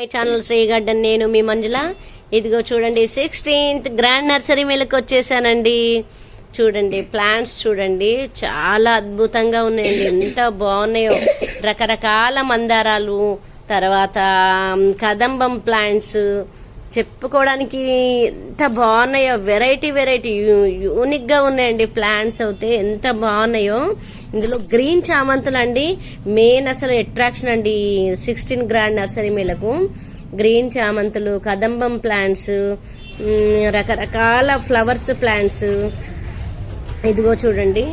My channel Shri garden నేను మీ మంజుల. ఇదిగో చూడండి సిక్స్టీన్త్ గ్రాండ్ నర్సరీ మేళకు వచ్చేసానండి. చూడండి ప్లాంట్స్ చూడండి చాలా అద్భుతంగా ఉన్నాయండి. ఎంత బాగున్నాయో. రకరకాల మందారాలు తర్వాత కదంబం ప్లాంట్స్ చెప్పుకోవడానికి ఎంత బాగున్నాయో వెరైటీ వెరైటీ యూనిక్గా ఉన్నాయండి ప్లాంట్స్ అయితే. ఎంత బాగున్నాయో. ఇందులో గ్రీన్ చామంతులు అండి మెయిన్ అసలు అట్రాక్షన్ అండి సిక్స్టీన్ గ్రాండ్ నర్సరీ మేలకు. గ్రీన్ చామంతులు కదంబం ప్లాంట్స్ రకరకాల ఫ్లవర్స్ ప్లాంట్స్ ఇదిగో చూడండి.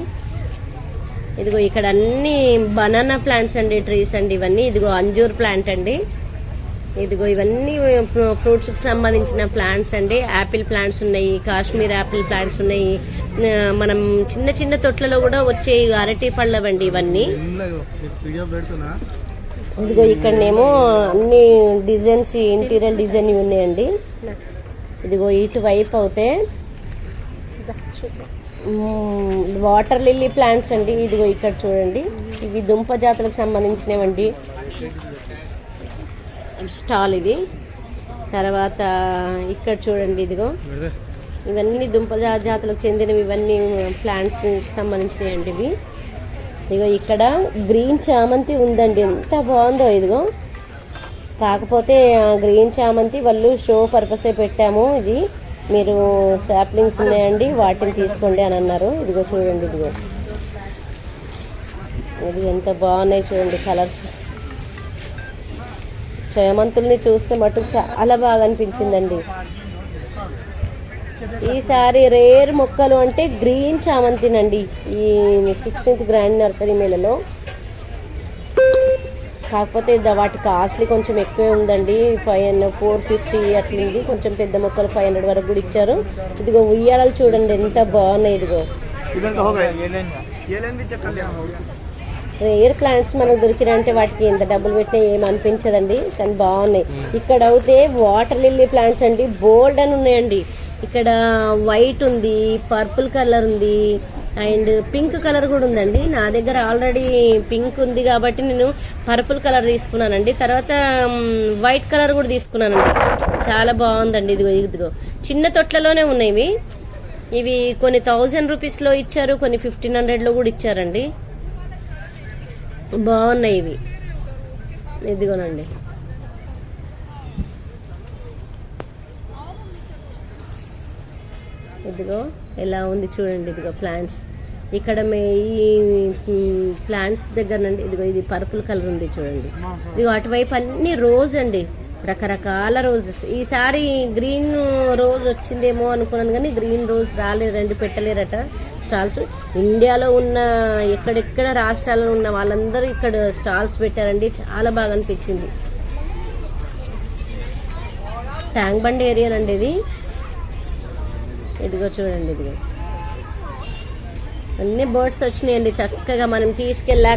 ఇదిగో ఇక్కడ అన్ని బనానా ప్లాంట్స్ అండి ట్రీస్ అండి ఇవన్నీ. ఇదిగో అంజూర్ ప్లాంట్ అండి. ఇదిగో ఇవన్నీ ఫ్రూట్స్కి సంబంధించిన ప్లాంట్స్ అండి. యాపిల్ ప్లాంట్స్ ఉన్నాయి కాశ్మీర్ యాపిల్ ప్లాంట్స్ ఉన్నాయి. మనం చిన్న చిన్న తొట్లలో కూడా వచ్చే అరటి పళ్ళవండి ఇవన్నీ. ఇదిగో ఇక్కడనేమో అన్ని డిజైన్స్ ఇంటీరియర్ డిజైన్ ఉన్నాయండి. ఇదిగో ఇటువైపు అవుతే వాటర్ లిల్లీ ప్లాంట్స్ అండి. ఇదిగో ఇక్కడ చూడండి. ఇవి దుంప జాతులకు సంబంధించినవండి. స్టాల్ ఇది. తర్వాత ఇక్కడ చూడండి ఇదిగో. ఇవన్నీ దుంప జాతులకు చెందినవి ఇవన్నీ ప్లాంట్స్ సంబంధించినవి. అండి ఇవి ఇదిగో ఇక్కడ గ్రీన్ చామంతి ఉందండి. ఎంత బాగుందో ఇదిగో. కాకపోతే గ్రీన్ చామంతి వాళ్ళు షో పర్పసే పెట్టాము. ఇది మీరు సాప్లింగ్స్ ఉన్నాయండి వాటిని తీసుకోండి అని అన్నారు. ఇదిగో చూడండి ఇదిగో. ఇది ఎంత బాగున్నాయి చూడండి కలర్స్. చేమంతుల్ని చూస్తే మటుకు చాలా బాగా అనిపించిందండి. ఈసారి రేర్ మొక్కలు అంటే గ్రీన్ చామంతినండి. ఈ సిక్స్టీన్త్ గ్రాండ్ నర్సరీ మేళలో. కాకపోతే వాటి కాస్ట్లీ కొంచెం ఎక్కువే ఉందండి. ఫైవ్ హండ్రెడ్ ఫోర్ ఫిఫ్టీ అట్లుంది. కొంచెం పెద్ద మొక్కలు ఫైవ్ హండ్రెడ్ వరకు కూడా ఇచ్చారు. ఇదిగో ఉయ్యాలలు చూడండి ఎంత బాగున్నాయి ఇదిగో. రేర్ ప్లాంట్స్ మనకు దొరికినంటే వాటికి ఎంత డబ్బులు పెట్టినా ఏం అనిపించదండి. కానీ బాగున్నాయి. ఇక్కడ అయితే వాటర్ లిల్లీ ప్లాంట్స్ అండి. బోల్డ్ అని ఉన్నాయండి. ఇక్కడ వైట్ ఉంది పర్పుల్ కలర్ ఉంది అండ్ పింక్ కలర్ కూడా ఉందండి. నా దగ్గర ఆల్రెడీ పింక్ ఉంది కాబట్టి నేను పర్పుల్ కలర్ తీసుకున్నానండి. తర్వాత um, వైట్ కలర్ కూడా తీసుకున్నానండి. చాలా బాగుందండి. ఇదిగో ఇదిగో. చిన్న తొట్లలోనే ఉన్నాయి ఇవి. ఇవి కొన్ని థౌజండ్ రూపీస్లో ఇచ్చారు కొన్ని ఫిఫ్టీన్ హండ్రెడ్లో కూడా ఇచ్చారండి. బాగున్నాయి ఇవి. ఇదిగోనండి. ఇదిగో ఎలా ఉంది చూడండి ఇదిగో ప్లాంట్స్. ఇక్కడ మే ఈ ప్లాంట్స్ దగ్గర నుండి ఇదిగో ఇది పర్పుల్ కలర్ ఉంది చూడండి. ఇదిగో అటువైపు అన్ని రోజ్ అండి. రకరకాల రోజెస్. ఈసారి గ్రీన్ రోజ్ వచ్చిందేమో అనుకున్నాను కానీ గ్రీన్ రోజ్ రాలేదండి రెండు పెట్టలేరట. స్టాల్స్. ఇండియాలో ఉన్న ఎక్కడెక్కడ రాష్ట్రాల్లో ఉన్న వాళ్ళందరూ ఇక్కడ స్టాల్స్ పెట్టారండి. చాలా బాగా అనిపించింది. ట్యాంక్ బండ్ ఏరియానండి ఇది. ఇదిగో చూడండి ఇదిగో. అన్ని బర్డ్స్ వచ్చినాయండి. చక్కగా మనం తీసుకెళ్ళాక